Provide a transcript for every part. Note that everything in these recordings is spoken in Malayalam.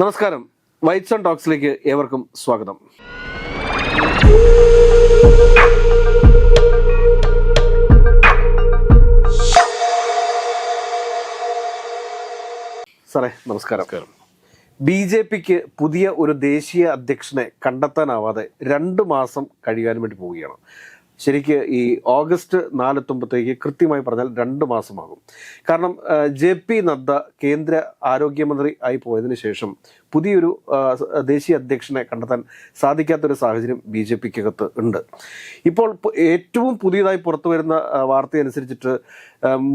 നമസ്കാരം. വൈറ്റ്സൺ ആൻഡ് ടോക്സിലേക്ക് ഏവർക്കും സ്വാഗതം. സാറേ നമസ്കാരം. ബി ജെ പിക്ക് പുതിയ ഒരു ദേശീയ അധ്യക്ഷനെ കണ്ടെത്താനാവാതെ രണ്ട് മാസം കഴിയാൻ വേണ്ടി പോവുകയാണ്. ശരിക്ക് ഈ ഓഗസ്റ്റ് നാലെത്തുമ്പോഴത്തേക്ക് കൃത്യമായി പറഞ്ഞാൽ രണ്ട് മാസമാകും. കാരണം ജെ പി നദ്ദ കേന്ദ്ര ആരോഗ്യമന്ത്രി ആയി പോയതിനു ശേഷം പുതിയൊരു ദേശീയ അധ്യക്ഷനെ കണ്ടെത്താൻ സാധിക്കാത്തൊരു സാഹചര്യം ബി ജെ പിക്കകത്ത് ഉണ്ട്. ഇപ്പോൾ ഏറ്റവും പുതിയതായി പുറത്തു വരുന്ന വാർത്തയനുസരിച്ചിട്ട്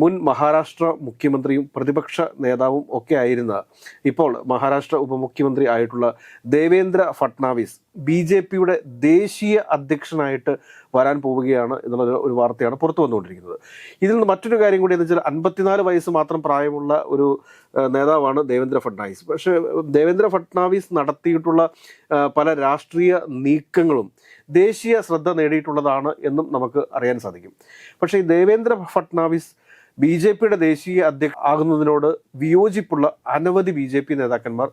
മുൻ മഹാരാഷ്ട്ര മുഖ്യമന്ത്രിയും പ്രതിപക്ഷ നേതാവും ഒക്കെ ആയിരുന്ന ഇപ്പോൾ മഹാരാഷ്ട്ര ഉപമുഖ്യമന്ത്രി ആയിട്ടുള്ള ദേവേന്ദ്ര ഫട്നാവിസ് ബി ജെ പിയുടെ ദേശീയ അധ്യക്ഷനായിട്ട് വരാൻ പോവുകയാണ് എന്നുള്ള ഒരു- വാർത്തയാണ് പുറത്തു വന്നുകൊണ്ടിരിക്കുന്നത്. ഇതിൽ നിന്ന് മറ്റൊരു കാര്യം കൂടി എന്ന് വെച്ചാൽ അൻപത്തിനാല് വയസ്സ് മാത്രം പ്രായമുള്ള ഒരു നേതാവാണ് ദേവേന്ദ്ര ഫട്നാവിസ്. പക്ഷേ ദേവേന്ദ്ര ഫട്നാവിസ് നടത്തിയിട്ടുള്ള പല രാഷ്ട്രീയ നീക്കങ്ങളും ദേശീയ ശ്രദ്ധ നേടിയിട്ടുള്ളതാണ് എന്നും നമുക്ക് അറിയാൻ സാധിക്കും. പക്ഷേ ദേവേന്ദ്ര ഫട്നാവിസ് ബി ജെ പിയുടെ ദേശീയ അധ്യക്ഷ ആകുന്നതിനോട് വിയോജിപ്പുള്ള അനവധി ബി ജെ പി നേതാക്കന്മാർ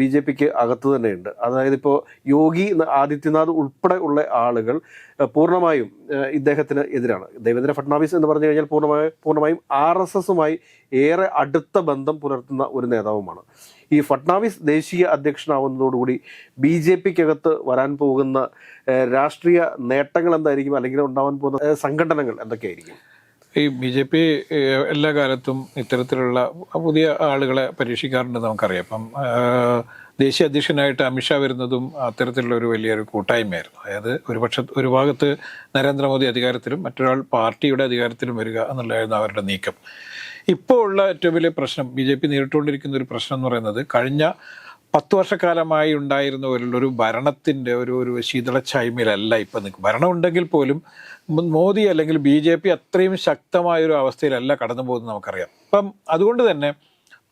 ബി ജെ പിക്ക് അകത്ത് തന്നെയുണ്ട്. അതായത് ഇപ്പോൾ യോഗി ആദിത്യനാഥ് ഉൾപ്പെടെ ഉള്ള ആളുകൾ പൂർണമായും ഇദ്ദേഹത്തിന് എതിരാണ്. ദേവേന്ദ്ര ഫട്നാവിസ് എന്ന് പറഞ്ഞു കഴിഞ്ഞാൽ പൂർണമായും പൂർണമായും ആർ എസ് എസുമായി ഏറെ അടുത്ത ബന്ധം പുലർത്തുന്ന ഒരു നേതാവുമാണ്. ഈ ഫട്നാവിസ് ദേശീയ അധ്യക്ഷനാവുന്നതോടുകൂടി ബി ജെ പിക്കകത്ത് വരാൻ പോകുന്ന രാഷ്ട്രീയ നേട്ടങ്ങൾ എന്തായിരിക്കും? അല്ലെങ്കിൽ ഉണ്ടാവാൻ പോകുന്ന സംഘടനകൾ എന്തൊക്കെയായിരിക്കും? ഈ ബി ജെ പി എല്ലാ കാലത്തും ഇത്തരത്തിലുള്ള പുതിയ ആളുകളെ പരീക്ഷിക്കാറുണ്ട് നമുക്കറിയാം. അപ്പം ദേശീയ അധ്യക്ഷനായിട്ട് അമിത്ഷാ വരുന്നതും അത്തരത്തിലുള്ള ഒരു വലിയൊരു കൂട്ടായ്മയായിരുന്നു. അതായത് ഒരു പക്ഷ ഒരു ഭാഗത്ത് നരേന്ദ്രമോദി അധികാരത്തിലും മറ്റൊരാൾ പാർട്ടിയുടെ അധികാരത്തിലും വരിക എന്നുള്ളതായിരുന്നു അവരുടെ നീക്കം. ഇപ്പോൾ ഉള്ള ഏറ്റവും വലിയ പ്രശ്നം ബി ജെ പി നേരിട്ടുകൊണ്ടിരിക്കുന്ന ഒരു പ്രശ്നം എന്ന് പറയുന്നത് കഴിഞ്ഞ പത്ത് വർഷക്കാലമായി ഉണ്ടായിരുന്ന ഒരു ഭരണത്തിന്റെ ഒരു ഒരു ശീതളച്ചായ്മയിലല്ല ഇപ്പം നിൽക്കും ഭരണം ഉണ്ടെങ്കിൽ പോലും മോദി അല്ലെങ്കിൽ ബി ജെ പി അത്രയും ശക്തമായ ഒരു അവസ്ഥയിലല്ല കടന്നു പോകുന്നത് നമുക്കറിയാം. അപ്പം അതുകൊണ്ട് തന്നെ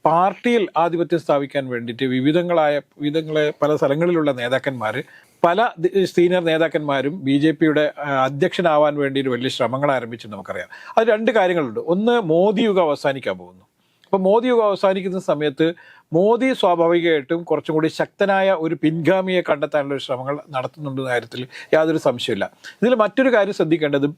പാർട്ടിയിൽ ആധിപത്യം സ്ഥാപിക്കാൻ വേണ്ടിയിട്ട് വിവിധങ്ങളായ വിവിധങ്ങളെ പല സ്ഥലങ്ങളിലുള്ള നേതാക്കന്മാർ പല സീനിയർ നേതാക്കന്മാരും ബി ജെ പിയുടെ അധ്യക്ഷനാവാൻ വേണ്ടി ഒരു വലിയ ശ്രമങ്ങൾ ആരംഭിച്ചു നമുക്കറിയാം. അത് രണ്ട് കാര്യങ്ങളുണ്ട്. ഒന്ന് മോദി യുഗം അവസാനിക്കാൻ പോകുന്നു. അപ്പോൾ മോദി യുഗം അവസാനിക്കുന്ന സമയത്ത് മോദി സ്വാഭാവികമായിട്ടും കുറച്ചും കൂടി ശക്തനായ ഒരു പിൻഗാമിയെ കണ്ടെത്താനുള്ള ശ്രമങ്ങൾ നടത്തുന്നുണ്ടെന്ന കാര്യത്തിൽ യാതൊരു സംശയമില്ല ഇതിൽ മറ്റൊരു കാര്യം ശ്രദ്ധിക്കേണ്ടത്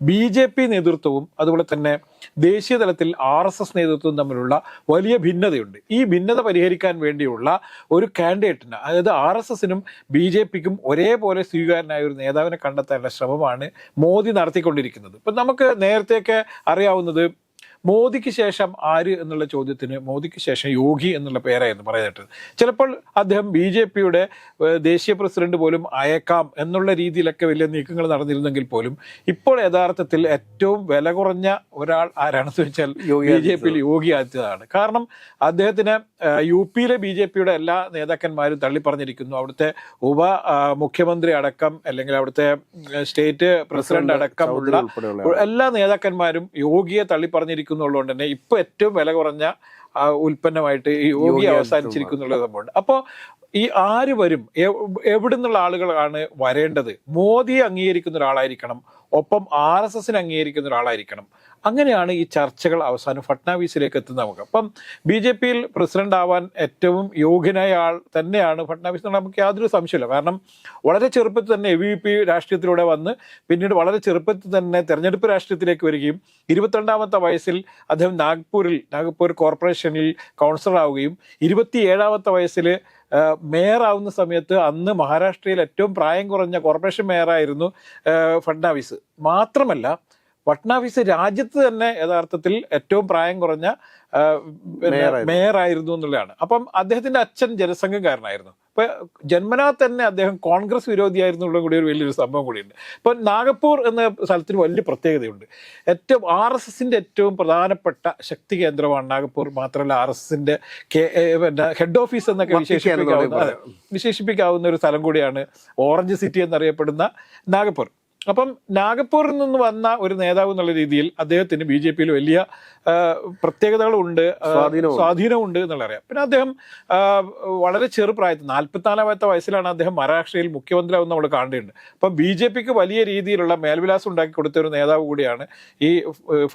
ബി ജെ പി നേതൃത്വവും അതുപോലെ തന്നെ ദേശീയ തലത്തിൽ ആർ എസ് എസ് നേതൃത്വവും തമ്മിലുള്ള വലിയ ഭിന്നതയുണ്ട്. ഈ ഭിന്നത പരിഹരിക്കാൻ വേണ്ടിയുള്ള ഒരു കാൻഡിഡേറ്റിന് അതായത് ആർ എസ് എസിനും ബി ജെ പിക്കും ഒരേപോലെ സ്വീകാരനായ ഒരു നേതാവിനെ കണ്ടെത്താനുള്ള ശ്രമമാണ് മോദി നടത്തിക്കൊണ്ടിരിക്കുന്നത്. ഇപ്പം നമുക്ക് നേരത്തെയൊക്കെ അറിയാവുന്നത് മോദിക്ക് ശേഷം ആര് എന്നുള്ള ചോദ്യത്തിന് മോദിക്ക് ശേഷം യോഗി എന്നുള്ള പേരായിരുന്നു പറയുന്നത്. ചിലപ്പോൾ അദ്ദേഹം ബി ജെ പിയുടെ ദേശീയ പ്രസിഡന്റ് പോലും അയക്കാം എന്നുള്ള രീതിയിലൊക്കെ വലിയ നീക്കങ്ങൾ നടന്നിരുന്നെങ്കിൽ പോലും ഇപ്പോൾ യഥാർത്ഥത്തിൽ ഏറ്റവും വില കുറഞ്ഞ ഒരാൾ ആരാണെന്ന് വെച്ചാൽ ബി ജെ പിയിൽ യോഗി ആദിത്യനാണ്. കാരണം അദ്ദേഹത്തിന് യു പിയിലെ ബി ജെ പിയുടെ എല്ലാ നേതാക്കന്മാരും തള്ളിപ്പറഞ്ഞിരിക്കുന്നു. അവിടുത്തെ ഉപ മുഖ്യമന്ത്രി അടക്കം അല്ലെങ്കിൽ അവിടുത്തെ സ്റ്റേറ്റ് പ്രസിഡന്റ് അടക്കമുള്ള എല്ലാ നേതാക്കന്മാരും യോഗിയെ തള്ളിപ്പറഞ്ഞിരിക്കുന്നുള്ളതുകൊണ്ട് തന്നെ ഇപ്പൊ ഏറ്റവും വില കുറഞ്ഞ ഉൽപ്പന്നമായിട്ട് ഈ യോഗി അവസാനിച്ചിരിക്കുന്നുള്ള സംഭവമുണ്ട്. അപ്പോൾ ഈ ആര് വരും? എവ്- എവിടുന്നുള്ള ആളുകളാണ് വരേണ്ടത്? മോദിയെ അംഗീകരിക്കുന്ന ഒരാളായിരിക്കണം. ഒപ്പം ആർ എസ് എസിനെ അംഗീകരിക്കുന്ന ഒരാളായിരിക്കണം. അങ്ങനെയാണ് ഈ ചർച്ചകൾ അവസാനം ഫട്നാവിസിലേക്ക് എത്തുന്നത് നമുക്ക്. അപ്പം ബി ജെ പിയിൽ പ്രസിഡന്റ് ആവാൻ ഏറ്റവും യോഗ്യനായ ആൾ തന്നെയാണ് ഫട്നാവിസ് എന്നുള്ള നമുക്ക് യാതൊരു സംശയമില്ല കാരണം വളരെ ചെറുപ്പത്തിൽ തന്നെ എ വി പി രാഷ്ട്രീയത്തിലൂടെ വന്ന് പിന്നീട് വളരെ ചെറുപ്പത്തിൽ തന്നെ തെരഞ്ഞെടുപ്പ് രാഷ്ട്രീയത്തിലേക്ക് വരികയും ഇരുപത്തിരണ്ടാമത്തെ വയസ്സിൽ അദ്ദേഹം നാഗ്പൂരിൽ നാഗ്പൂർ കോർപ്പറേഷനിൽ കൗൺസിലർ ആവുകയും ഇരുപത്തിയേഴാമത്തെ വയസ്സിൽ മേയർ ആവുന്ന സമയത്ത് അന്ന് മഹാരാഷ്ട്രയിൽ ഏറ്റവും പ്രായം കുറഞ്ഞ കോർപ്പറേഷൻ മേയറായിരുന്നു ഫഡ്നാവിസ് മാത്രമല്ല ഫട്നാവിസ് രാജ്യത്ത് തന്നെ യഥാർത്ഥത്തിൽ ഏറ്റവും പ്രായം കുറഞ്ഞ മേയറായിരുന്നു. എന്നുള്ളതാണ്. അപ്പം അദ്ദേഹത്തിന്റെ അച്ഛൻ ജനസംഘക്കാരനായിരുന്നു. അപ്പൊ ജന്മനാ തന്നെ അദ്ദേഹം കോൺഗ്രസ് വിരോധിയായിരുന്നുള്ള കൂടി ഒരു വലിയൊരു സംഭവം കൂടിയുണ്ട്. ഇപ്പൊ നാഗപ്പൂർ എന്ന സ്ഥലത്തിന് വലിയ പ്രത്യേകതയുണ്ട്. ഏറ്റവും ആർ എസ് എസിന്റെ ഏറ്റവും പ്രധാനപ്പെട്ട ശക്തി കേന്ദ്രമാണ് നാഗപ്പൂർ. മാത്രമല്ല ആർ എസ് എസിന്റെ ഹെഡ് ഓഫീസ് എന്നൊക്കെ വിശേഷിപ്പിക്കാവുന്ന വിശേഷിപ്പിക്കാവുന്ന ഒരു സ്ഥലം കൂടിയാണ് ഓറഞ്ച് സിറ്റി എന്നറിയപ്പെടുന്ന നാഗപ്പൂർ. അപ്പം നാഗപ്പൂരിൽ നിന്ന് വന്ന ഒരു നേതാവ് എന്നുള്ള രീതിയിൽ അദ്ദേഹത്തിന് ബി ജെ പിയിൽ വലിയ പ്രത്യേകതകളുണ്ട് സ്വാധീനമുണ്ട്. സ്വാധീനമുണ്ട് എന്നുള്ള അറിയാം. പിന്നെ അദ്ദേഹം വളരെ ചെറുപ്രായത്തിൽ നാൽപ്പത്തിനാലാമത്തെ വയസ്സിലാണ് അദ്ദേഹം മഹാരാഷ്ട്രയിൽ മുഖ്യമന്ത്രിയാവുന്ന നമ്മൾ കാണേണ്ടത് അപ്പം ബി ജെ പിക്ക് വലിയ രീതിയിലുള്ള മേൽവിലാസം ഉണ്ടാക്കി കൊടുത്ത ഒരു നേതാവ് കൂടിയാണ് ഈ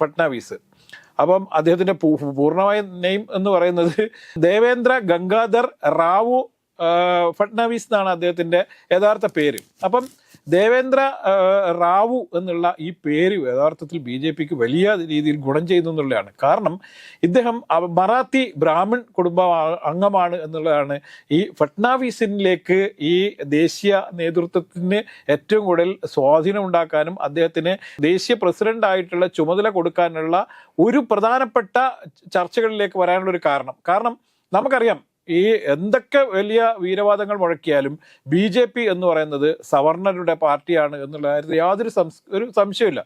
ഫട്നാവിസ്. അപ്പം അദ്ദേഹത്തിന്റെ പൂർണമായ നെയിം എന്ന് പറയുന്നത് ദേവേന്ദ്ര ഗംഗാധർ റാവു ഫട്നാവിസ് എന്നാണ് അദ്ദേഹത്തിന്റെ യഥാർത്ഥ പേര്. അപ്പം ദേവേന്ദ്ര റാവു എന്നുള്ള ഈ പേര് യഥാർത്ഥത്തിൽ ബി ജെ പിക്ക് വലിയ രീതിയിൽ ഗുണം ചെയ്യുന്നു എന്നുള്ളതാണ്. കാരണം ഇദ്ദേഹം മറാത്തി ബ്രാഹ്മിൺ കുടുംബ അംഗമാണ് എന്നുള്ളതാണ്. ഈ ഫട്നാവിസിനിലേക്ക് ഈ ദേശീയ നേതൃത്വത്തിന് ഏറ്റവും കൂടുതൽ സ്വാധീനം ഉണ്ടാക്കാനും അദ്ദേഹത്തിന് ദേശീയ പ്രസിഡന്റ് ആയിട്ടുള്ള ചുമതല കൊടുക്കാനുള്ള ഒരു പ്രധാനപ്പെട്ട ചർച്ചകളിലേക്ക് വരാനുള്ള ഒരു കാരണം. കാരണം നമുക്കറിയാം ഈ എന്തൊക്കെ വലിയ വീരവാദങ്ങൾ മുഴക്കിയാലും ബി ജെ പി എന്ന് പറയുന്നത് സവർണരുടെ പാർട്ടിയാണ് എന്നുള്ള കാര്യത്തിൽ യാതൊരു സംസ് ഒരു സംശയമില്ല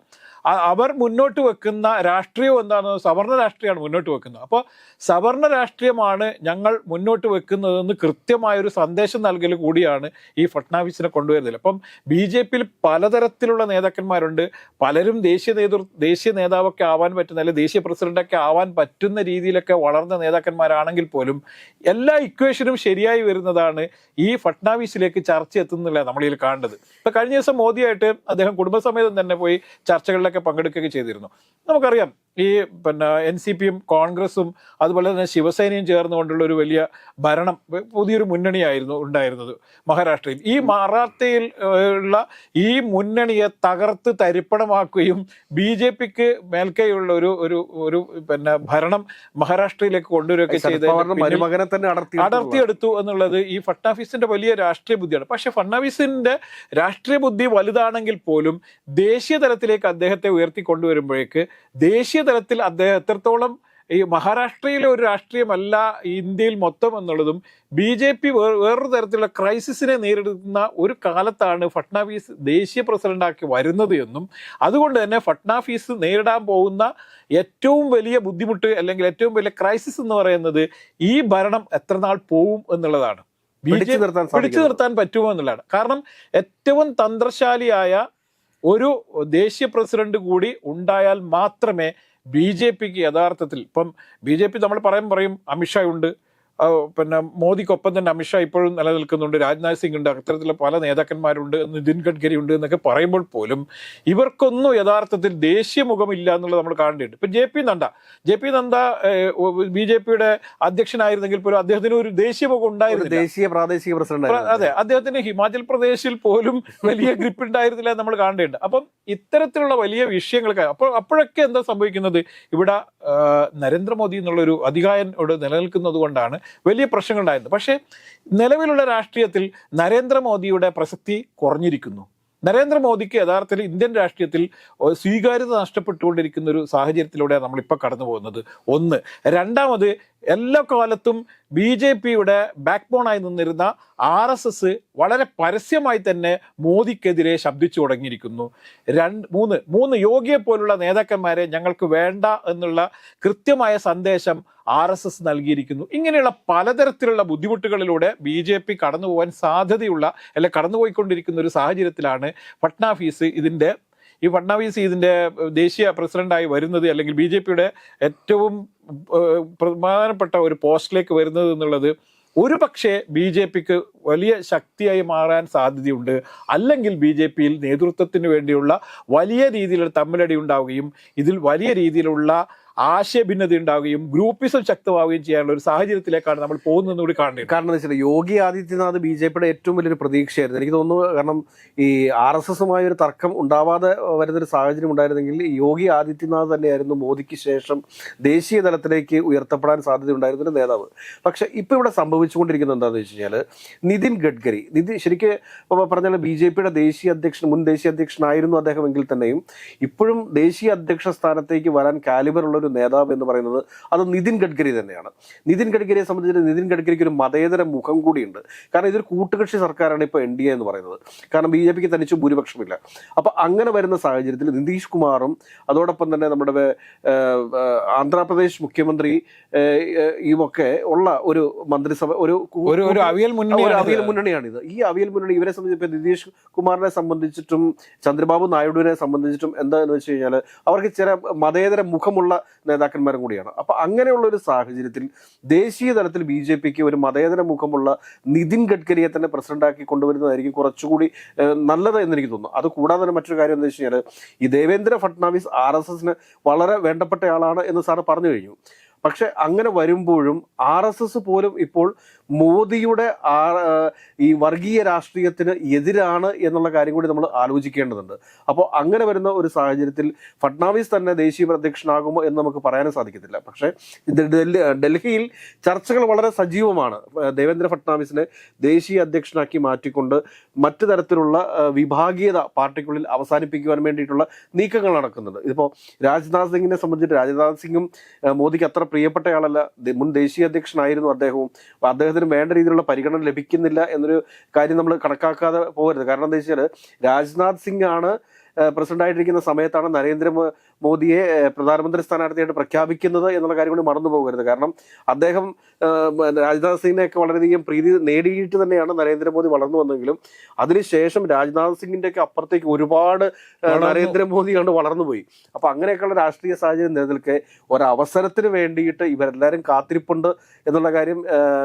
അവർ മുന്നോട്ട് വെക്കുന്ന രാഷ്ട്രീയം എന്താണെന്ന് സവർണ രാഷ്ട്രീയമാണ് മുന്നോട്ട് വെക്കുന്നത്. അപ്പോൾ സവർണ രാഷ്ട്രീയമാണ് ഞങ്ങൾ മുന്നോട്ട് വെക്കുന്നതെന്ന് കൃത്യമായൊരു സന്ദേശം നൽകൽ കൂടിയാണ് ഈ ഫട്നാവിസിനെ കൊണ്ടുവരുന്നത്. അപ്പം ബി ജെ പിയിൽ പലതരത്തിലുള്ള നേതാക്കന്മാരുണ്ട്. പലരും ദേശീയ നേതൃ ദേശീയ നേതാവൊക്കെ ആവാൻ പറ്റുന്ന അല്ലെങ്കിൽ ദേശീയ പ്രസിഡന്റൊക്കെ ആവാൻ പറ്റുന്ന രീതിയിലൊക്കെ വളർന്ന നേതാക്കന്മാരാണെങ്കിൽ പോലും എല്ലാ ഇക്വേഷനും ശരിയായി വരുന്നതാണ് ഈ ഫട്നാവിസിലേക്ക് ചർച്ച എത്തുന്നില്ല നമ്മളിൽ കാണേണ്ടത് ഇപ്പം കഴിഞ്ഞ ദിവസം മോദിയായിട്ട് അദ്ദേഹം കുടുംബസമേതം തന്നെ പോയി ചർച്ചകളിലൊക്കെ പങ്കെടുക്കുകയൊക്കെ ചെയ്തിരുന്നു. നമുക്കറിയാം ഈ പിന്നെ എൻ സി പിയും കോൺഗ്രസും അതുപോലെ തന്നെ ശിവസേനയും ചേർന്നുകൊണ്ടുള്ള ഒരു വലിയ ഭരണം പുതിയൊരു മുന്നണിയായിരുന്നു ഉണ്ടായിരുന്നത് മഹാരാഷ്ട്രയിൽ. ഈ മറാത്തയിൽ ഉള്ള ഈ മുന്നണിയെ തകർത്ത് തരിപ്പണമാക്കുകയും ബി ജെ പിക്ക് മേൽക്കൈയുള്ള ഒരു ഒരു ഒരു പിന്നെ ഭരണം മഹാരാഷ്ട്രയിലേക്ക് കൊണ്ടുവരികയൊക്കെ ചെയ്ത് മരുമകനെ തന്നെ അടർത്തി അടർത്തിയെടുത്തു എന്നുള്ളത് ഈ ഫട്നാഫീസിന്റെ വലിയ രാഷ്ട്രീയ ബുദ്ധിയാണ്. പക്ഷെ ഫട്നാഫീസിന്റെ രാഷ്ട്രീയ ബുദ്ധി വലുതാണെങ്കിൽ പോലും ദേശീയ തലത്തിലേക്ക് അദ്ദേഹത്തെ ഉയർത്തി ഉയർത്തിക്കൊണ്ടുവരുമ്പോഴേക്ക് ദേശീയ തലത്തിൽ അദ്ദേഹം എത്രത്തോളം ഈ മഹാരാഷ്ട്രയിലെ ഒരു രാഷ്ട്രീയമല്ല ഇന്ത്യയിൽ മൊത്തം എന്നുള്ളതും ബി ജെ പി വേറൊരു തരത്തിലുള്ള ക്രൈസിസിനെ നേരിടുന്ന ഒരു കാലത്താണ് ഫട്നാഫീസ് ദേശീയ പ്രസിഡന്റാക്കി വരുന്നത് എന്നും അതുകൊണ്ട് തന്നെ ഫട്നാഫീസ് നേരിടാൻ പോകുന്ന ഏറ്റവും വലിയ ബുദ്ധിമുട്ട് അല്ലെങ്കിൽ ഏറ്റവും വലിയ ക്രൈസിസ് എന്ന് പറയുന്നത് ഈ ഭരണം എത്ര നാൾ പോവും എന്നുള്ളതാണ്. പിടിച്ചു നിർത്താൻ പറ്റുമോ എന്നുള്ളതാണ്. കാരണം ഏറ്റവും തന്ത്രശാലിയായ ഒരു ദേശീയ പ്രസിഡന്റ് കൂടി ഉണ്ടായാൽ മാത്രമേ ബി ജെ പിക്ക് യഥാർത്ഥത്തിൽ ഇപ്പം ബി ജെ പി നമ്മൾ പറയും പറയും അമിത്ഷാ ഉണ്ട് പിന്നെ മോദിക്കൊപ്പം തന്നെ അമിത്ഷാ ഇപ്പോഴും നിലനിൽക്കുന്നുണ്ട്. രാജ്നാഥ് സിംഗ് ഉണ്ട് അത്തരത്തിലുള്ള പല നേതാക്കന്മാരുണ്ട് നിതിൻ ഗഡ്കരി ഉണ്ട് എന്നൊക്കെ പറയുമ്പോൾ പോലും ഇവർക്കൊന്നും യഥാർത്ഥത്തിൽ ദേശീയ മുഖമില്ല എന്നുള്ളത് നമ്മൾ കാണേണ്ടിയുണ്ട്. ഇപ്പം J P Nadda. J P Nadda B J പിയുടെ അധ്യക്ഷനായിരുന്നെങ്കിൽ പോലും അദ്ദേഹത്തിന് ഒരു ദേശീയ മുഖം ഉണ്ടായിരുന്നു ദേശീയ പ്രാദേശിക പ്രസിഡന്റ് അതെ അദ്ദേഹത്തിന് ഹിമാചൽ പ്രദേശിൽ പോലും വലിയ ഗ്രിപ്പ് ഉണ്ടായിരുന്നില്ല നമ്മൾ കാണേണ്ടതുണ്ട് അപ്പം ഇത്തരത്തിലുള്ള വലിയ വിഷയങ്ങൾക്ക് അപ്പോൾ അപ്പോഴൊക്കെ എന്താ സംഭവിക്കുന്നത്? ഇവിടെ നരേന്ദ്രമോദി എന്നുള്ളൊരു അധികാരനോട് നിലനിൽക്കുന്നത് കൊണ്ടാണ് വലിയ പ്രശ്നങ്ങൾ ഉണ്ടായിരുന്നത് പക്ഷേ നിലവിലുള്ള രാഷ്ട്രീയത്തിൽ നരേന്ദ്രമോദിയുടെ പ്രസക്തി കുറഞ്ഞിരിക്കുന്നു. നരേന്ദ്രമോദിക്ക് യഥാർത്ഥത്തിൽ ഇന്ത്യൻ രാഷ്ട്രീയത്തിൽ സ്വീകാര്യത നഷ്ടപ്പെട്ടുകൊണ്ടിരിക്കുന്ന ഒരു സാഹചര്യത്തിലൂടെയാണ് നമ്മളിപ്പോൾ കടന്നു പോകുന്നത് ഒന്ന്. രണ്ടാമത് എല്ലാ കാലത്തും ബി ജെ പിയുടെ ബാക്ക് ബോണായി നിന്നിരുന്ന ആർ എസ് എസ് വളരെ പരസ്യമായി തന്നെ മോദിക്കെതിരെ ശബ്ദിച്ചു തുടങ്ങിയിരിക്കുന്നു. രണ്ട് മൂന്ന് മൂന്ന് യോഗിയെ പോലുള്ള നേതാക്കന്മാരെ ഞങ്ങൾക്ക് വേണ്ട എന്നുള്ള കൃത്യമായ സന്ദേശം ആർ എസ് എസ് നൽകിയിരിക്കുന്നു. ഇങ്ങനെയുള്ള പലതരത്തിലുള്ള ബുദ്ധിമുട്ടുകളിലൂടെ ബി ജെ പി കടന്നു പോകാൻ സാധ്യതയുള്ള അല്ലെ കടന്നുപോയിക്കൊണ്ടിരിക്കുന്ന ഒരു സാഹചര്യത്തിലാണ് ഫട്നാഫീസ് ഇതിന്റെ ഈ ഫഡ്നാവിസ് ഇതിന്റെ ദേശീയ പ്രസിഡന്റായി വരുന്നത് അല്ലെങ്കിൽ ബി ജെ പിയുടെ ഏറ്റവും പ്രധാനപ്പെട്ട ഒരു പോസ്റ്റിലേക്ക് വരുന്നത് എന്നുള്ളത് ഒരു പക്ഷേ ബി ജെ പിക്ക് വലിയ ശക്തിയായി മാറാൻ സാധ്യതയുണ്ട്. അല്ലെങ്കിൽ ബി ജെ പിയിൽ നേതൃത്വത്തിന് വേണ്ടിയുള്ള വലിയ രീതിയിലുള്ള തമ്മിലടി ഉണ്ടാവുകയും ഇതിൽ വലിയ രീതിയിലുള്ള ആശയഭിന്നത ഉണ്ടാവുകയും ഗ്രൂപ്പിസം ശക്തമാവുകയും ചെയ്യാനുള്ള ഒരു സാഹചര്യത്തിലേക്കാണ് നമ്മൾ പോകുന്നതെന്ന് കൂടി കാണേണ്ടത് കാരണം എന്താ വെച്ചാൽ യോഗി ആദിത്യനാഥ് ബി ജെ പിയുടെ ഏറ്റവും വലിയൊരു പ്രതീക്ഷയായിരുന്നു. എനിക്ക് തോന്നുന്നു കാരണം ഈ ആർ എസ് എസുമായ ഒരു തർക്കം ഉണ്ടാവാതെ വരുന്നൊരു സാഹചര്യം ഉണ്ടായിരുന്നെങ്കിൽ യോഗി ആദിത്യനാഥ് തന്നെയായിരുന്നു മോദിക്ക് ശേഷം ദേശീയ തലത്തിലേക്ക് ഉയർത്തപ്പെടാൻ സാധ്യത ഉണ്ടായിരുന്ന ഒരു നേതാവ്. പക്ഷേ ഇപ്പോൾ ഇവിടെ സംഭവിച്ചുകൊണ്ടിരിക്കുന്നത് എന്താണെന്ന് വെച്ച് കഴിഞ്ഞാൽ നിതിൻ ഗഡ്കരി നിതിൻ ശരിക്കും പറഞ്ഞാൽ ബി ജെ പിയുടെ ദേശീയ അധ്യക്ഷൻ മുൻ ദേശീയ അധ്യക്ഷനായിരുന്നു അദ്ദേഹം എങ്കിൽ തന്നെയും ഇപ്പോഴും ദേശീയ അധ്യക്ഷ സ്ഥാനത്തേക്ക് വരാൻ കാലിബർ ഉള്ള ഒരു നേതാവ് എന്ന് പറയുന്നത് അത് നിതിൻ ഗഡ്കരി തന്നെയാണ്. നിതിൻ ഗഡ്കരിയെ സംബന്ധിച്ച് നിതിൻ ഗഡ്കരിക്ക് ഒരു മതേതര മുഖം കൂടിയുണ്ട്. കാരണം ഇതൊരു കൂട്ടുകക്ഷി സർക്കാരാണ് ഇപ്പോൾ എൻ ഡി എ എന്ന് പറയുന്നത്. കാരണം ബി ജെ പിക്ക് തനിച്ച് ഭൂരിപക്ഷമില്ല. അപ്പൊ അങ്ങനെ വരുന്ന സാഹചര്യത്തിൽ നിതീഷ് കുമാറും അതോടൊപ്പം തന്നെ നമ്മുടെ ആന്ധ്രാപ്രദേശ് മുഖ്യമന്ത്രി ഇവൊക്കെ ഉള്ള ഒരു മന്ത്രിസഭ ഒരു ഒരു അവിയൽ അവിയൽ മുന്നണിയാണിത്. ഈ അവിയൽ മുന്നണി ഇവരെ സംബന്ധിച്ച് നിതീഷ് കുമാറിനെ സംബന്ധിച്ചിട്ടും ചന്ദ്രബാബു നായിഡുവിനെ സംബന്ധിച്ചിട്ടും എന്താന്ന് വെച്ച് കഴിഞ്ഞാൽ അവർക്ക് ചില മതേതര മുഖമുള്ള നേതാക്കന്മാരും കൂടിയാണ്. അപ്പൊ അങ്ങനെയുള്ള ഒരു സാഹചര്യത്തിൽ ദേശീയ തലത്തിൽ ബി ജെ പിക്ക് ഒരു മതേതര മുഖമുള്ള നിതിൻ ഗഡ്കരിയെ തന്നെ പ്രസിഡന്റാക്കി കൊണ്ടുവരുന്നതായിരിക്കും കുറച്ചുകൂടി നല്ലത് എന്ന് എനിക്ക് തോന്നുന്നു. അത് കൂടാതെ തന്നെ മറ്റൊരു കാര്യം എന്താ വെച്ച് കഴിഞ്ഞാൽ ഈ ദേവേന്ദ്ര ഫട്നാവിസ് ആർ എസ് എസിന് വളരെ വേണ്ടപ്പെട്ടയാളാണ് എന്ന് സാറ് പറഞ്ഞു കഴിഞ്ഞു. പക്ഷെ അങ്ങനെ വരുമ്പോഴും ആർ എസ് എസ് പോലും ഇപ്പോൾ മോദിയുടെ ഈ വർഗീയ രാഷ്ട്രീയത്തിന് എതിരാണ് എന്നുള്ള കാര്യം കൂടി നമ്മൾ ആലോചിക്കേണ്ടതുണ്ട്. അപ്പോൾ അങ്ങനെ വരുന്ന ഒരു സാഹചര്യത്തിൽ ഫട്നാവിസ് തന്നെ ദേശീയ അധ്യക്ഷനാകുമോ എന്ന് നമുക്ക് പറയാനും സാധിക്കത്തില്ല. പക്ഷേ ഡൽഹിയിൽ ചർച്ചകൾ വളരെ സജീവമാണ്. ദേവേന്ദ്ര ഫട്നാവിസിനെ ദേശീയ അധ്യക്ഷനാക്കി മാറ്റിക്കൊണ്ട് മറ്റു തരത്തിലുള്ള വിഭാഗീയത പാർട്ടിക്കുള്ളിൽ അവസാനിപ്പിക്കുവാൻ വേണ്ടിയിട്ടുള്ള നീക്കങ്ങൾ നടക്കുന്നുണ്ട്. ഇതിപ്പോൾ രാജ്നാഥ് സിംഗിനെ സംബന്ധിച്ച് രാജ്നാഥ് സിംഗും മോദിക്ക് അത്ര പ്രിയപ്പെട്ടയാളല്ല മുൻ ദേശീയ അധ്യക്ഷനായിരുന്നു അദ്ദേഹവും. അദ്ദേഹത്തിന് വേണ്ട രീതിയിലുള്ള പരിഗണന ലഭിക്കുന്നില്ല എന്നൊരു കാര്യം നമ്മൾ കണക്കാക്കാതെ പോകരുത്. കാരണം എന്താ വെച്ചാൽ രാജ്നാഥ് സിംഗ് ആണ് പ്രസിഡന്റ് ആയിട്ടിരിക്കുന്ന സമയത്താണ് നരേന്ദ്ര മോദിയെ പ്രധാനമന്ത്രി സ്ഥാനാർത്ഥിയായിട്ട് പ്രഖ്യാപിക്കുന്നത് എന്നുള്ള കാര്യം കൂടി മറന്നു പോകരുത് കാരണം അദ്ദേഹം രാജ്നാഥ് സിംഗിനെയൊക്കെ വളരെയധികം പ്രീതി നേടിയിട്ട് തന്നെയാണ് നരേന്ദ്രമോദി വളർന്നു വന്നെങ്കിലും അതിനുശേഷം രാജ്നാഥ് സിംഗിന്റെ ഒക്കെ അപ്പുറത്തേക്ക് ഒരുപാട് നരേന്ദ്രമോദി വളർന്നു. പോയി വളർന്നുപോയി അപ്പൊ അങ്ങനെയൊക്കെയുള്ള രാഷ്ട്രീയ സാഹചര്യം നിലനിൽക്കെ ഒരവസരത്തിന് വേണ്ടിയിട്ട് ഇവരെല്ലാവരും കാത്തിരിപ്പുണ്ട് എന്നുള്ള കാര്യം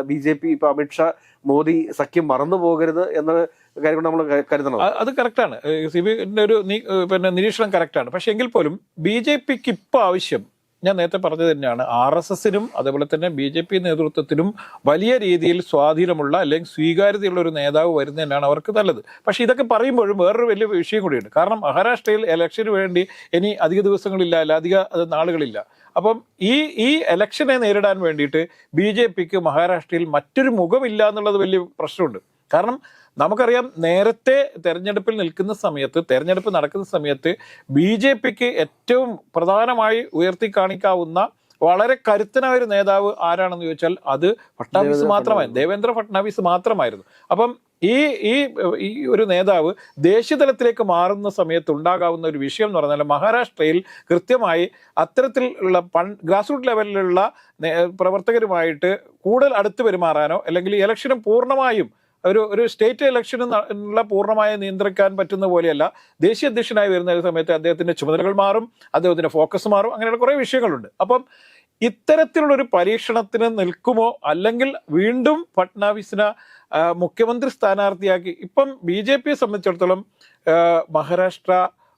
ബി ജെ പി ഇപ്പൊ അമിത്ഷാ മോദി സഖ്യം മറന്നു പോകരുത് എന്ന കാര്യം നമ്മൾ കരുതണം അത് കറക്റ്റാണ് സിബിന്റെ ഒരു നീ- ഏഹ് പിന്നെ നിരീക്ഷണം കറക്റ്റാണ് പക്ഷെ എങ്കിൽ പോലും ബി ജെ പിക്ക് ഇപ്പോൾ ആവശ്യം ഞാൻ നേരത്തെ പറഞ്ഞത് തന്നെയാണ് ആർ എസ് എസിനും അതേപോലെ തന്നെ ബി ജെ പി നേതൃത്വത്തിനും വലിയ രീതിയിൽ സ്വാധീനമുള്ള അല്ലെങ്കിൽ സ്വീകാര്യതയുള്ള ഒരു നേതാവ് വരുന്നതിനാണ് അവർക്ക് നല്ലത്. പക്ഷേ ഇതൊക്കെ പറയുമ്പോഴും വേറൊരു വലിയ വിഷയം കൂടിയുണ്ട്. കാരണം മഹാരാഷ്ട്രയിൽ ഇലക്ഷന് വേണ്ടി ഇനി അധിക ദിവസങ്ങളില്ല അല്ല അധിക നാളുകളില്ല. അപ്പം ഈ ഈ ഇലക്ഷനെ നേരിടാൻ വേണ്ടിയിട്ട് ബി ജെ പിക്ക് മഹാരാഷ്ട്രയിൽ മറ്റൊരു മുഖമില്ല എന്നുള്ളത് വലിയ പ്രശ്നമുണ്ട്. കാരണം നമുക്കറിയാം നേരത്തെ തെരഞ്ഞെടുപ്പിൽ നിൽക്കുന്ന സമയത്ത് തെരഞ്ഞെടുപ്പ് നടക്കുന്ന സമയത്ത് ബി ജെ പിക്ക് ഏറ്റവും പ്രധാനമായി ഉയർത്തി കാണിക്കാവുന്ന വളരെ കരുത്തനായ ഒരു നേതാവ് ആരാണെന്ന് ചോദിച്ചാൽ അത് ഫട്നാവിസ് മാത്രമായിരുന്നു ദേവേന്ദ്ര ഫട്നാവിസ് മാത്രമായിരുന്നു. അപ്പം ഈ ഈ ഈ ഒരു നേതാവ് ദേശീയതലത്തിലേക്ക് മാറുന്ന സമയത്ത് ഉണ്ടാകാവുന്ന ഒരു വിഷയം എന്ന് പറഞ്ഞാൽ മഹാരാഷ്ട്രയിൽ കൃത്യമായി അത്തരത്തിലുള്ള പൺ ഗ്രാസ് റൂട്ട് ലെവലിലുള്ള പ്രവർത്തകരുമായിട്ട് കൂടുതൽ അടുത്ത് പെരുമാറാനോ അല്ലെങ്കിൽ ഈ ഇലക്ഷനും പൂർണമായും ഒരു ഒരു സ്റ്റേറ്റ് ഇലക്ഷനുള്ള പൂർണമായി നിയന്ത്രിക്കാൻ പറ്റുന്ന പോലെയല്ല. ദേശീയ അധ്യക്ഷനായി വരുന്ന ഒരു സമയത്ത് അദ്ദേഹത്തിന്റെ ചുമതലകൾ മാറും അദ്ദേഹത്തിന്റെ ഫോക്കസ് മാറും അങ്ങനെയുള്ള കുറേ വിഷയങ്ങളുണ്ട്. അപ്പം ഇത്തരത്തിലുള്ള ഒരു പരീക്ഷണത്തിന് നിൽക്കുമോ? അല്ലെങ്കിൽ വീണ്ടും ഫട്നാവിസിനെ മുഖ്യമന്ത്രി സ്ഥാനാർത്ഥിയാക്കി? ഇപ്പം ബി ജെ പിയെ സംബന്ധിച്ചിടത്തോളം മഹാരാഷ്ട്ര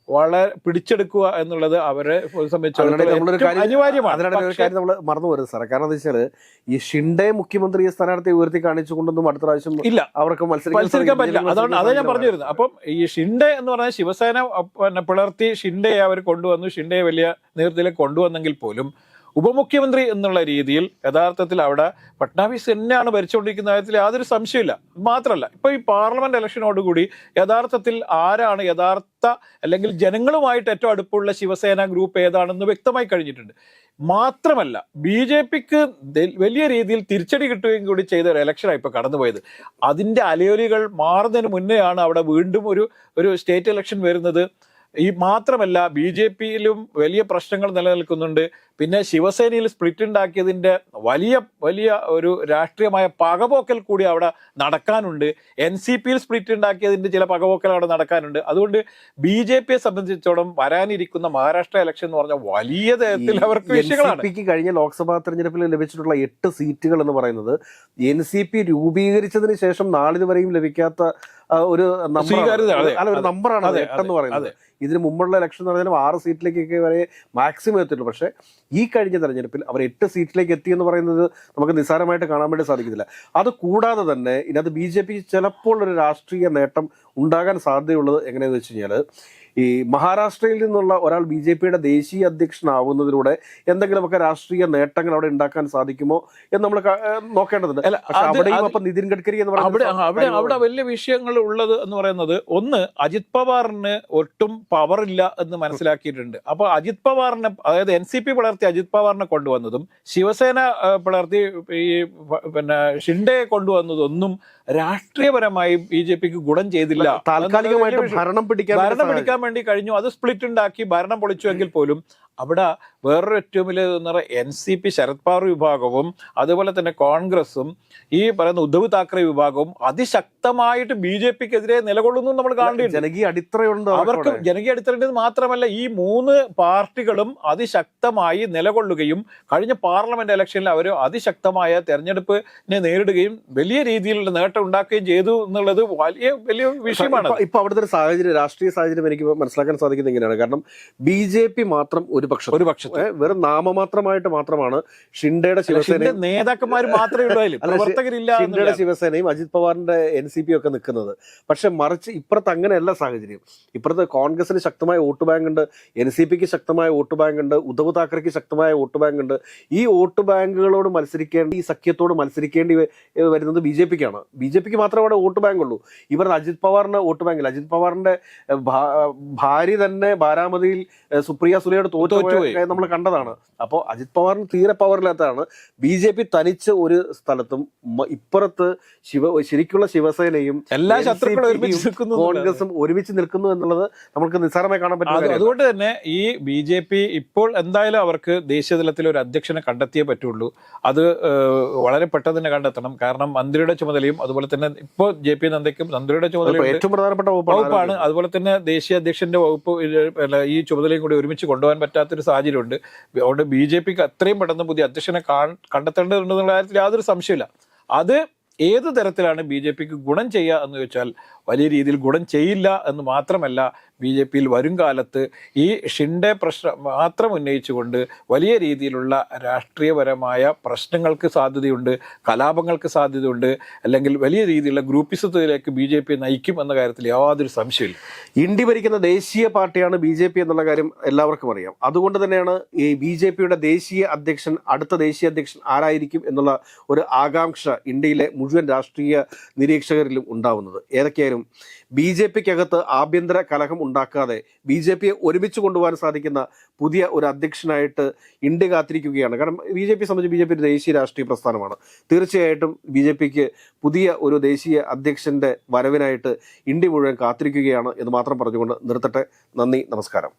വളരെ പിടിച്ചെടുക്കുക എന്നുള്ളത് അവരെ സംബന്ധിച്ചിടത്തോളം അനിവാര്യമാണ്. ഒരു കാര്യം നമ്മൾ മറന്നു പോരുത് സാറേ. കാരണം എന്താ വെച്ചാൽ ഈ ഷിൻഡെ മുഖ്യമന്ത്രിയെ സ്ഥാനാർത്ഥി ഉയർത്തി കാണിച്ചുകൊണ്ടൊന്നും അടുത്ത പ്രാവശ്യം ഇല്ല. അവർക്ക് മത്സരിക്കാൻ പറ്റില്ല. അതുകൊണ്ട് അതാണ് ഞാൻ പറഞ്ഞു വരുന്നത് അപ്പം ഈ ഷിൻഡെ എന്ന് പറഞ്ഞാൽ ശിവസേന പിന്നെ പിളർത്തി ഷിൻഡയെ അവർ കൊണ്ടുവന്നു. ഷിൻഡെ വലിയ നേതൃത്വത്തിലേക്ക് കൊണ്ടുവന്നെങ്കിൽ പോലും ഉപമുഖ്യമന്ത്രി എന്നുള്ള രീതിയിൽ യഥാർത്ഥത്തിൽ അവിടെ ഫട്നാവിസ് തന്നെയാണ് ഭരിച്ചുകൊണ്ടിരിക്കുന്ന കാര്യത്തിൽ യാതൊരു സംശയമില്ല മാത്രമല്ല ഇപ്പൊ ഈ പാർലമെന്റ് ഇലക്ഷനോടുകൂടി യഥാർത്ഥത്തിൽ ആരാണ് യഥാർത്ഥ അല്ലെങ്കിൽ ജനങ്ങളുമായിട്ട് ഏറ്റവും അടുപ്പുള്ള ശിവസേന ഗ്രൂപ്പ് ഏതാണെന്ന് വ്യക്തമായി കഴിഞ്ഞിട്ടുണ്ട്. മാത്രമല്ല ബി ജെ പിക്ക് വലിയ രീതിയിൽ തിരിച്ചടി കിട്ടുകയും കൂടി ചെയ്ത ഒരു ഇലക്ഷനാണ് ഇപ്പൊ കടന്നുപോയത്. അതിന്റെ അലയൊലികൾ മാറുന്നതിന് മുന്നെയാണ് അവിടെ വീണ്ടും ഒരു ഒരു സ്റ്റേറ്റ് ഇലക്ഷൻ വരുന്നത്. ഈ മാത്രമല്ല ബി ജെ പിയിലും വലിയ പ്രശ്നങ്ങൾ നിലനിൽക്കുന്നുണ്ട്. പിന്നെ ശിവസേനയിൽ സ്പ്ലിറ്റ് ഉണ്ടാക്കിയതിന്റെ വലിയ വലിയ ഒരു രാഷ്ട്രീയമായ പകപോക്കൽ കൂടി അവിടെ നടക്കാനുണ്ട്. എൻ സി പിയിൽ സ്പ്ലിറ്റ് ഉണ്ടാക്കിയതിന്റെ ചില പകപോക്കൽ അവിടെ നടക്കാനുണ്ട്. അതുകൊണ്ട് ബി ജെ പിയെ സംബന്ധിച്ചിടത്തോളം വരാനിരിക്കുന്ന മഹാരാഷ്ട്ര ഇലക്ഷൻ എന്ന് പറഞ്ഞാൽ വലിയ തരത്തിൽ അവർക്ക് വിഷയങ്ങളാണ്. കഴിഞ്ഞ ലോക്സഭാ തെരഞ്ഞെടുപ്പിൽ ലഭിച്ചിട്ടുള്ള എട്ട് സീറ്റുകൾ എന്ന് പറയുന്നത് എൻ സി പി രൂപീകരിച്ചതിന് ശേഷം നാളിതുവരെയും ലഭിക്കാത്ത ഒരു അല്ല ഒരു. നമ്പറാണ് അതെ, എട്ടെന്ന് പറയുന്നത്. ഇതിന് മുമ്പുള്ള ഇലക്ഷൻ എന്ന് പറഞ്ഞാൽ ആറ് സീറ്റിലേക്കൊക്കെ വരെ മാക്സിമം എത്തിയിട്ടുള്ളൂ പക്ഷേ ഈ കഴിഞ്ഞ തെരഞ്ഞെടുപ്പിൽ അവർ എട്ട് സീറ്റിലേക്ക് എത്തി എന്ന് പറയുന്നത് നമുക്ക് നിസ്സാരമായിട്ട് കാണാൻ വേണ്ടി സാധിക്കുന്നില്ല അത് കൂടാതെ തന്നെ ഇതിനകത്ത് ബി ജെ പി ചിലപ്പോൾ ഒരു രാഷ്ട്രീയ നേട്ടം ഉണ്ടാകാൻ സാധ്യതയുള്ളത് എങ്ങനെയാണെന്ന് വെച്ച് കഴിഞ്ഞാൽ ഈ മഹാരാഷ്ട്രയിൽ നിന്നുള്ള ഒരാൾ ബി ജെ പിയുടെ ദേശീയ അധ്യക്ഷനാവുന്നതിലൂടെ എന്തെങ്കിലുമൊക്കെ രാഷ്ട്രീയ നേട്ടങ്ങൾ അവിടെ ഉണ്ടാക്കാൻ സാധിക്കുമോ എന്ന് നമ്മൾ നോക്കേണ്ടതുണ്ട്. അവിടെയും അപ്പൊ നിതിൻ ഗഡ്കരി എന്ന് പറയുന്നത് അവിടെ അവിടെ വലിയ വിഷയങ്ങൾ ഉള്ളത് എന്ന് പറയുന്നത് ഒന്ന് അജിത് പവാറിന് ഒട്ടും പവറില്ല ഇല്ല എന്ന് മനസ്സിലാക്കിയിട്ടുണ്ട്. അപ്പൊ അജിത് പവാറിനെ അതായത് എൻ സി പി പിളർത്തി അജിത് പവാറിനെ കൊണ്ടുവന്നതും ശിവസേന പിളർത്തി ഈ പിന്നെ ഷിൻഡയെ കൊണ്ടുവന്നതൊന്നും രാഷ്ട്രീയപരമായി ബി ജെ പിക്ക് ഗുണം ചെയ്തില്ല താൽക്കാലികമായിട്ട്. ഭരണം പിടിക്കാൻ വേണ്ടി ഭരണം പിടിക്കാൻ വേണ്ടി കഴിഞ്ഞു അത് സ്പ്ലിറ്റ് ഉണ്ടാക്കി ഭരണം പൊളിച്ചു എങ്കിൽ പോലും അവിടെ വേറൊരു ഏറ്റവും വലിയ എന്ന് പറയുന്നത് N C P Sharad Pawar വിഭാഗവും അതുപോലെ തന്നെ കോൺഗ്രസും ഈ പറയുന്ന ഉദ്ധവ് താക്കറെ വിഭാഗവും അതിശക്തമായിട്ട് ബി ജെ പിക്കെതിരെ നിലകൊള്ളുന്നു നമ്മൾ കാണേണ്ടി ജനകീയ അടിത്തറയുണ്ട് അവർക്ക് ജനകീയ അടിത്തറേണ്ടത് മാത്രമല്ല ഈ മൂന്ന് പാർട്ടികളും അതിശക്തമായി നിലകൊള്ളുകയും കഴിഞ്ഞ പാർലമെന്റ് ഇലക്ഷനിൽ അവർ അതിശക്തമായ തെരഞ്ഞെടുപ്പിനെ നേരിടുകയും വലിയ രീതിയിലുള്ള നേട്ടം ഉണ്ടാക്കുകയും ചെയ്തു എന്നുള്ളത് വലിയ വലിയ വിഷയമാണ് ഇപ്പൊ- അവിടുത്തെ ഒരു സാഹചര്യം രാഷ്ട്രീയ സാഹചര്യം എനിക്ക് മനസ്സിലാക്കാൻ സാധിക്കുന്നത് ഇങ്ങനെയാണ്. കാരണം ബി ജെ പി മാത്രം ഒരു പക്ഷം ഒരു പക്ഷത്തെ. വെറും നാമമാത്രമായിട്ട് മാത്രമാണ് ഷിൻഡയുടെ ശിവസേനയും നേതാക്കന്മാർ മാത്രമേ പ്രവർത്തകരില്ല ഷിൻഡയുടെ ശിവസേനയും അജിത് പവാറിന്റെ എൻ സി പി ഒക്കെ നിൽക്കുന്നത്. പക്ഷെ മറിച്ച് ഇപ്പുറത്ത് അങ്ങനെയല്ല സാഹചര്യം. ഇപ്പുറത്ത് കോൺഗ്രസിന് ശക്തമായ വോട്ട് ബാങ്ക് ഉണ്ട് എൻ സി പിക്ക് ശക്തമായ വോട്ട് ബാങ്ക് ഉണ്ട് ഉദ്ധവ് താക്കറെക്ക് ശക്തമായ വോട്ട് ബാങ്ക് ഉണ്ട്. ഈ വോട്ട് ബാങ്കുകളോട് മത്സരിക്കേണ്ടി ഈ സഖ്യത്തോട് മത്സരിക്കേണ്ടി വരുന്നത് ബി ജെ പിക്കാണ്. ബി ജെ പിക്ക് മാത്രമേ അവിടെ വോട്ട് ബാങ്ക് ഉള്ളൂ. ഇവർ അജിത് പവാറിന് വോട്ട് ബാങ്കില്ല. അജിത് പവാറിന്റെ ഭാര്യ തന്നെ ബാരാമതിയിൽ സുപ്രിയ സുലയോട് തോറ്റുപോയി. തോറ്റുപോയി നമ്മൾ കണ്ടതാണ്. അപ്പോൾ അജിത് പവാറിന് തീരെ പവറില്ലാത്തതാണ്. ബി ജെ പി തനിച്ച് ഒരു സ്ഥലത്തും ഇപ്പുറത്ത് ശിവ ശരിക്കുള്ള ശിവസേനയും എല്ലാ ശത്രുക്കളും കോൺഗ്രസും ഒരുമിച്ച് നിൽക്കുന്നു എന്നുള്ളത് നമുക്ക് നിസ്സാരമായി കാണാൻ പറ്റും അതുകൊണ്ട് തന്നെ ഈ ബി ജെ പി ഇപ്പോൾ എന്തായാലും അവർക്ക് ദേശീയ തലത്തിൽ ഒരു അധ്യക്ഷനെ കണ്ടെത്തിയേ പറ്റുള്ളൂ. അത് വളരെ പെട്ടെന്ന് തന്നെ കണ്ടെത്തണം. കാരണം മന്ത്രിയുടെ ചുമതലയും അതുപോലെ തന്നെ ഇപ്പോൾ ജെ പി നന്ദയ്ക്കും മന്ത്രിയുടെ ചുമതല ഏറ്റവും പ്രധാനപ്പെട്ട വകുപ്പാണ് അതുപോലെ തന്നെ ദേശീയ അധ്യക്ഷന്റെ വകുപ്പ് ഈ ചുമതലയും കൂടി ഒരുമിച്ച് കൊണ്ടുപോകാൻ പറ്റാത്തൊരു സാഹചര്യമുണ്ട്. അതുകൊണ്ട് ബി ജെ പിക്ക് അത്രയും പെട്ടെന്ന് പുതിയ അധ്യക്ഷനെ കണ്ടെത്തേണ്ടതുണ്ടെന്നുള്ള കാര്യത്തിൽ യാതൊരു സംശയമില്ല അത് ഏത് തരത്തിലാണ് ബി ജെ പിക്ക് ഗുണം ചെയ്യുക എന്ന് വെച്ചാൽ വലിയ രീതിയിൽ ഗുണം ചെയ്യില്ല എന്ന് മാത്രമല്ല ബി ജെ പിയിൽ വരും കാലത്ത് ഈ ഷിൻഡെ പ്രശ്നം മാത്രം ഉന്നയിച്ചുകൊണ്ട് വലിയ രീതിയിലുള്ള രാഷ്ട്രീയപരമായ പ്രശ്നങ്ങൾക്ക് സാധ്യതയുണ്ട് കലാപങ്ങൾക്ക് സാധ്യതയുണ്ട് അല്ലെങ്കിൽ വലിയ രീതിയിലുള്ള ഗ്രൂപ്പിസത്തിലേക്ക് ബി ജെ പി നയിക്കും എന്ന കാര്യത്തിൽ യാതൊരു സംശയമില്ല ഇന്ത്യ ഭരിക്കുന്ന ദേശീയ പാർട്ടിയാണ് ബി ജെ പി എന്നുള്ള കാര്യം എല്ലാവർക്കും അറിയാം. അതുകൊണ്ട് തന്നെയാണ് ഈ ബി ജെ പിയുടെ ദേശീയ അധ്യക്ഷൻ അടുത്ത ദേശീയ അധ്യക്ഷൻ ആരായിരിക്കും എന്നുള്ള ഒരു ആകാംക്ഷ ഇന്ത്യയിലെ മുഴുവൻ രാഷ്ട്രീയ നിരീക്ഷകരിലും ഉണ്ടാവുന്നത്. ഏതൊക്കെയായാലും ബി ജെ പിക്കകത്ത് ആഭ്യന്തര കലഹം ഉണ്ടാക്കാതെ ബി ജെ പിയെ ഒരുമിച്ച് കൊണ്ടുപോകാൻ സാധിക്കുന്ന പുതിയ ഒരു അധ്യക്ഷനായിട്ട് ഇന്ത്യ കാത്തിരിക്കുകയാണ്. കാരണം ബി ജെ പി സംബന്ധിച്ച് ബി ജെ പി ഒരു ദേശീയ രാഷ്ട്രീയ പ്രസ്ഥാനമാണ്. തീർച്ചയായിട്ടും ബി ജെ പിക്ക് പുതിയ ഒരു ദേശീയ അധ്യക്ഷന്റെ വരവിനായിട്ട് ഇന്ത്യ മുഴുവൻ കാത്തിരിക്കുകയാണ് എന്ന് മാത്രം പറഞ്ഞുകൊണ്ട് നിർത്തട്ടെ. നന്ദി നമസ്കാരം.